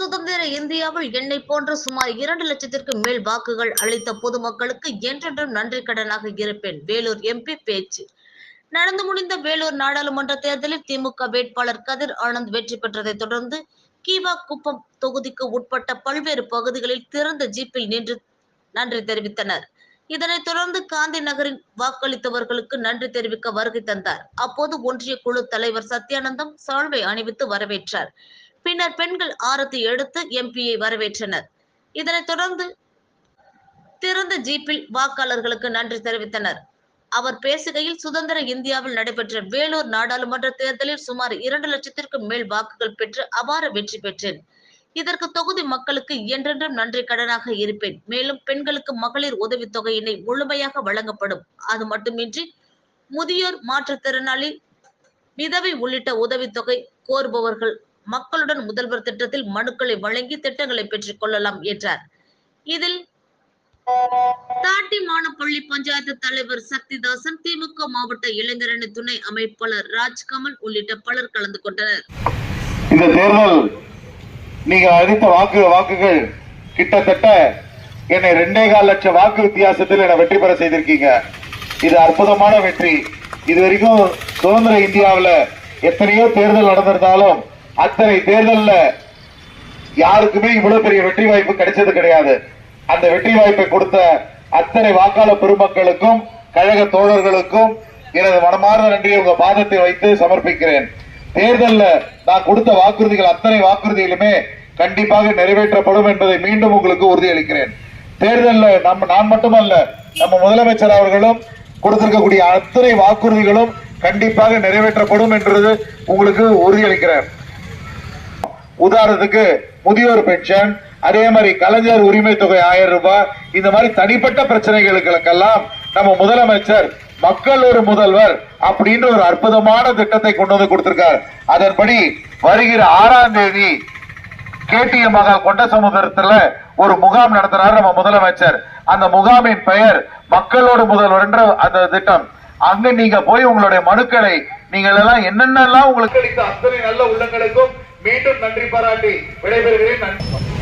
சுதந்திர இந்தியாவில் என்னை போன்ற சுமார் இரண்டு லட்சத்திற்கு மேல் வாக்குகள் அளித்த பொதுமக்களுக்கு என்றென்றும் நன்றி கடனாக இருப்பேன். வேலூர் எம்பி பேச்சு. நடந்து முடிந்த வேலூர் நாடாளுமன்ற தேர்தலில் திமுக வேட்பாளர் கதிர் ஆனந்த் வெற்றி பெற்றதைத் தொடர்ந்து கீவா குப்பம் தொகுதிக்கு உட்பட்ட பல்வேறு பகுதிகளில் திறந்த ஜீப்பில் நின்று நன்றி தெரிவித்தனர். இதனைத் தொடர்ந்து காந்தி நகரில் வாக்களித்தவர்களுக்கு நன்றி தெரிவிக்க வருகை தந்தார். அப்போது ஒன்றிய குழு தலைவர் சத்யானந்தம் சால்வை அணிவித்து வரவேற்றார். பின்னர் பெண்கள் ஆரத்தி எடுத்து எம்பியை வரவேற்றனர். இதனைத் தொடர்ந்து திறந்த ஜீப்பில் வாக்காளர்களுக்கு நன்றி தெரிவித்தனர். அவர் பேசுகையில் சுதந்திர இந்தியாவில் நடைபெற்ற வேலூர் நாடாளுமன்ற தேர்தலில் சுமார் இரண்டு லட்சத்திற்கும் மேல் வாக்குகள் பெற்று அபார வெற்றி பெற்றேன். இதற்கு தொகுதி மக்களுக்கு என்றென்றும் நன்றி கடனாக இருப்பேன். மேலும் பெண்களுக்கு மகளிர் உதவித் தொகையினை முழுமையாக வழங்கப்படும். அது மட்டுமின்றி முதியோர் மாற்றுத்திறனாளி விதவை உள்ளிட்ட உதவித்தொகை கோருபவர்கள் மக்களுடன் முதல்வர் திட்டத்தில் மனுக்களை வழங்கி திட்டங்களை பெற்றுக் கொள்ளலாம் என்றார். இதில் தாட்டிமான பள்ளி பஞ்சாயத்து தலைவர் சக்திதாசன் திமுக மாவட்ட இளைஞரணி துணை அமைப்பாளர் ராஜ்கமல் உள்ளிட்ட பலர் கலந்து கொண்டனர். இந்த தேர்தல் நீங்க அளித்த வாக்கு வாக்குகள் கிட்டத்தட்ட என்னை ரெண்டே கால் லட்சம் வாக்கு வித்தியாசத்தில் என்னை வெற்றி பெற செய்திருக்கீங்க. இது அற்புதமான வெற்றி. இது வரைக்கும் சுதந்திர இந்தியாவில் எத்தனையோ தேர்தல் நடந்திருந்தாலும் அத்தனை தேர்தல்ல யாருக்குமே இவ்வளவு பெரிய வெற்றி வாய்ப்பு கிடைச்சது கிடையாது. அந்த வெற்றி வாய்ப்பை கொடுத்த அத்தனை வாக்காளர் பெருமக்களுக்கும் கழக தோழர்களுக்கும் எனது மனமார்ந்த நன்றியை உங்க பாதத்தை வைத்து சமர்ப்பிக்கிறேன். தேர்தல்ல நான் கொடுத்த வாக்குறுதிகள் அத்தனை வாக்குறுதிகளுமே கண்டிப்பாக நிறைவேற்றப்படும் என்பதை மீண்டும் உங்களுக்கு உறுதியளிக்கிறேன். தேர்தல்ல நம்ம நான் மட்டுமல்ல நம்ம முதலமைச்சர் அவர்களும் கொடுத்திருக்கக்கூடிய அத்தனை வாக்குறுதிகளும் கண்டிப்பாக நிறைவேற்றப்படும் என்றது உங்களுக்கு உறுதியளிக்கிறேன். உதாரணத்துக்கு முதியோர் பென்ஷன் அதே மாதிரி கலைஞர் உரிமை தொகை ஆயிரம் ரூபாய் இந்த மாதிரி தனிப்பட்ட பிரச்சனைகளுக்கெல்லாம் நம்ம முதலமைச்சர் மக்கள் ஒரு முதல்வர் அப்படின்ற ஒரு அற்புதமான திட்டத்தை கொண்டு வந்து கொடுத்திருக்கார். அதன்படி வருகிற ஆறாம் தேதி கேடிஎம் மகால் கொண்ட சமுதிரத்துல ஒரு முகாம் நடத்துறாரு நம்ம முதலமைச்சர். அந்த முகாமின் பெயர் மக்களோடு முதல்வர் என்ற அந்த திட்டம். அங்க நீங்க போய் உங்களுடைய மனுக்களை நீங்கள் எல்லாம் என்னென்னலாம் உங்களுக்கு அத்தனை நல்ல உள்ளங்களுக்கும் மீண்டும் நன்றி பாராட்டி விடைபெறுகிறேன். நன்றி.